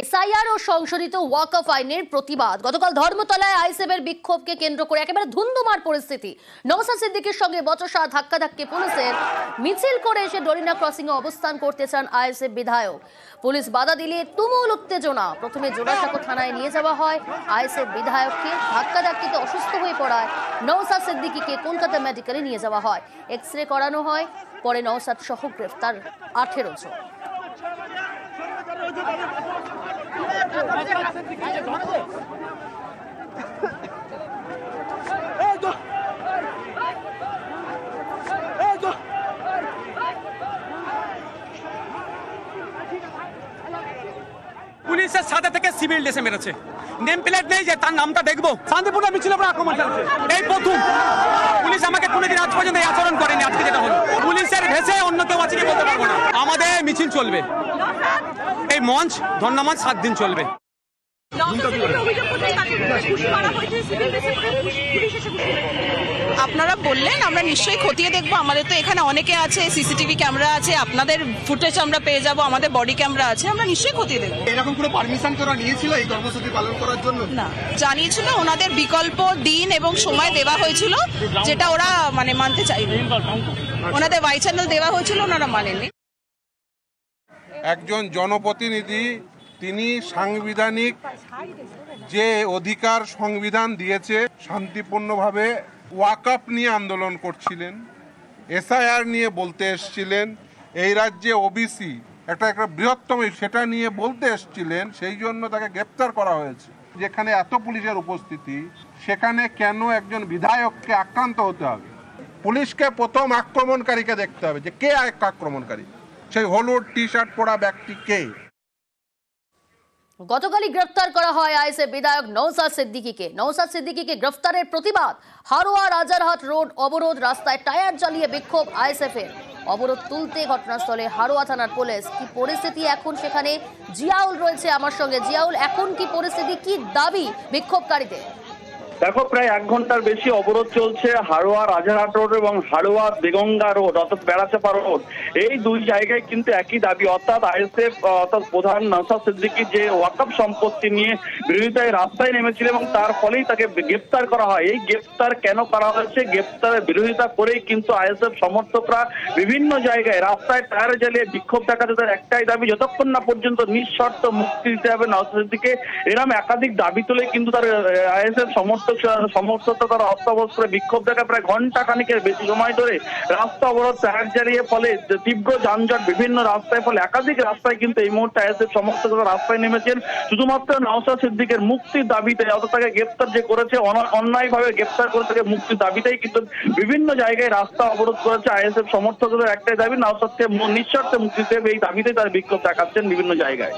SIR ও সংশোধিত ওয়াকফ আইনের প্রতিবাদ। গতকাল ধর্মতলায় আইসেবের বিক্ষোভকে কেন্দ্র করে একেবারে ধুন্ধুমার পরিস্থিতি। নওসাদ সিদ্দিকের সঙ্গে বচসা ধাক্কাধাক্কি পুলিশের মিছিল করে এসে ডরিনা ক্রসিং এ অবস্থান করতে চান আইএসএফ বিধায়ক। পুলিশ বাধা দিলে তুমুল উত্তেজনা। প্রথমে জোড়াসাঁকো থানায় নিয়ে যাওয়া হয়। আইএসএফ বিধায়ককে ধাক্কাধাক্কিতে অসুস্থ হয়ে পড়ায়। নওসাদ সিদ্দিকীকে কলকাতা মেডিকেলে নিয়ে যাওয়া হয়। এক্স রে করানো হয়। পরে নওসাদ সহ গ্রেফতার আঠেরো জন। পুলিশের সাথে থেকে সিভিল ড্রেসে মেরেছে। নেম প্লেট নেই যে তার নামটা দেখব। শান্তিপূর্ণ মিছিল উপর আক্রমণ চালাচ্ছে। এই প্রথম। পুলিশ আমাকে কোনোদিন আজ পর্যন্ত এই আচরণ করেনি আজকে যেটা হলো। পুলিশের ভেসে অন্য কেউ আছে বলতে পারব না। আমাদের মিছিল চলবে। এই মঞ্চ ধন্যবাদ সাত দিন চলবে। আপনারা বললেন আমরা নিশ্চয়ই খতিয়ে দেখব। আমাদের তো এখানে অনেকে আছে সিসিটিভি ক্যামেরা আছে আপনাদের ফুটেজ আমরা পেয়ে যাব আমাদের বডি ক্যামেরা আছে আমরা নিশ্চয়ই খতিয়ে দেখব। এরকম কোনো পারমিশন করা নিয়েছিল এই কর্মসূচি পালন করার জন্য? না জানিয়েছিল ওনাদের বিকল্প দিন এবং সময় দেওয়া হয়েছিল যেটা ওরা মানে মানতে চাইবে ওনাদের ওয়াই চ্যানেল দেওয়া হয়েছিল ওনারা মানেননি। একজন জনপ্রতিনিধি, তিনি সাংবিধানিক যে অধিকার সংবিধান দিয়েছে, শান্তিপূর্ণভাবে ওয়াকআপ নিয়ে আন্দোলন করছিলেন, এসআইআর নিয়ে বলতে এসছিলেন, এই রাজ্যে ওবিসি একটা একটা বৃহত্তম, সেটা নিয়ে বলতে এসছিলেন, সেই জন্য তাকে গ্রেপ্তার করা হয়েছে। যেখানে এত পুলিশের উপস্থিতি, সেখানে কেন একজন বিধায়ককে আক্রান্ত হতে হবে? পুলিশকে প্রথম আক্রমণকারীকে দেখতে হবে যে কে এক আক্রমণকারী। সেই হলুদ টি শার্ট পরা ব্যক্তি কে? গতকালই গ্রেফতার করা হয় আইএসএফ বিধায়ক নৌসাদ সিদ্দিকীকে। নৌসাদ সিদ্দিকীকে গ্রেফতারের প্রতিবাদ। হারোয়া রাজারহাট রোড অবরোধ, রাস্তায় টায়ার জ্বালিয়ে বিক্ষোভ আইএসএফ এর অবরোধ তুলতে ঘটনাস্থলে হারোয়া থানার পুলিশ। কি পরিস্থিতি এখন সেখানে? জিয়াউল রয়েছে আমার সঙ্গে। জিয়াউল, এখন কি পরিস্থিতি? কি দাবি বিক্ষোভকারীদের? দেখো, প্রায় এক ঘণ্টার বেশি অবরোধ চলছে হাড়োয়া, রাজারহাট রোড এবং হাড়োয়া বেগঙ্গা রোড, অর্থাৎ বেড়াচাপা রোড। এই দুই জায়গায় কিন্তু একই দাবি, অর্থাৎ আইএসএফ অর্থাৎ প্রধান নসাদ সিদ্দিকী যে ওয়াকফ সম্পত্তি নিয়ে বিরোধিতায় রাস্তায় নেমেছিল এবং তার ফলেই তাকে গ্রেপ্তার করা হয়। এই গ্রেপ্তার কেন করা হয়েছে? গ্রেপ্তারের বিরোধিতা করেই কিন্তু আইএসএফ সমর্থকরা বিভিন্ন জায়গায় রাস্তায় টায়ার জ্বালিয়ে বিক্ষোভ দেখাতে তার একটাই দাবি, যতক্ষণ না পর্যন্ত নিঃশর্ত মুক্তি দিতে হবে নওসাদ সিদ্দিকীকে। এরকম একাধিক দাবি তুলে কিন্তু তার আইএসএফ সমর্থক সমর্থকরা তারা বিক্ষোভ প্রায় ঘণ্টা খানিকের বেশি সময় ধরে রাস্তা অবরোধ জ্বালিয়ে ফলে তীব্র যানজট বিভিন্ন রাস্তায়, ফলে একাধিক রাস্তায় কিন্তু এই মুহূর্তে আইএসএফ রাস্তায় নেমেছেন। শুধুমাত্র সিদ্দিকের মুক্তির দাবিতে অর্থাৎ তাকে গ্রেপ্তার যে করেছে, অন- অন্যায়ভাবে গ্রেপ্তার করে তাকে মুক্তির দাবিতেই কিন্তু বিভিন্ন জায়গায় রাস্তা অবরোধ করেছে আইএসএফ সমর্থকদের একটাই দাবি নওসাদকে নিঃস্বার্থে মুক্তি দেবে এই দাবিতেই তার বিক্ষোভ দেখাচ্ছেন বিভিন্ন জায়গায়।